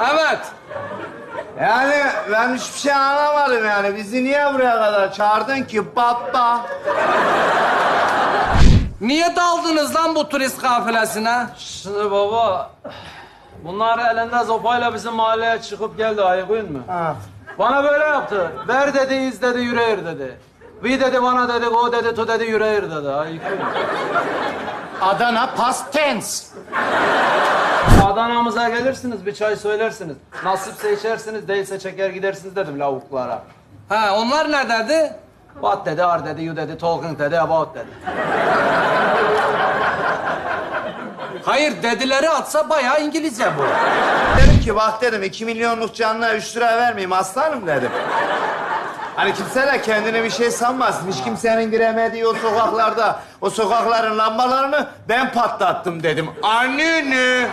Evet. Yani ben hiçbir şey anlamadım yani. Bizi niye buraya kadar çağırdın ki baba? Niye daldınız lan bu turist kafilesine? Şimdi baba, bunlar elinde sopayla bizim mahalleye çıkıp geldi ayıkın mı? Ha. Bana böyle yaptı. Ver dedi, iz dedi, yüreğir dedi. Vi dedi bana dedi, o dedi, tu dedi, yüreğir dedi. Ayıkın. Adana past tense. Adana'mıza gelirsiniz, bir çay söylersiniz. Nasipse içersiniz, değilse çeker gidersiniz dedim lavuklara. Ha onlar ne dedi? What dedi, ar dedi, you dedi, talking dedi, about dedi. Hayır dedileri atsa bayağı İngilizce bu. Dedim ki bak dedim iki milyonluk canlıya üç lira vermeyeyim aslanım dedim. Hani kimse de kendine bir şey sanmasın. Hiç kimsenin giremediği o sokaklarda, o sokakların lambalarını ben patlattım dedim. Anneni.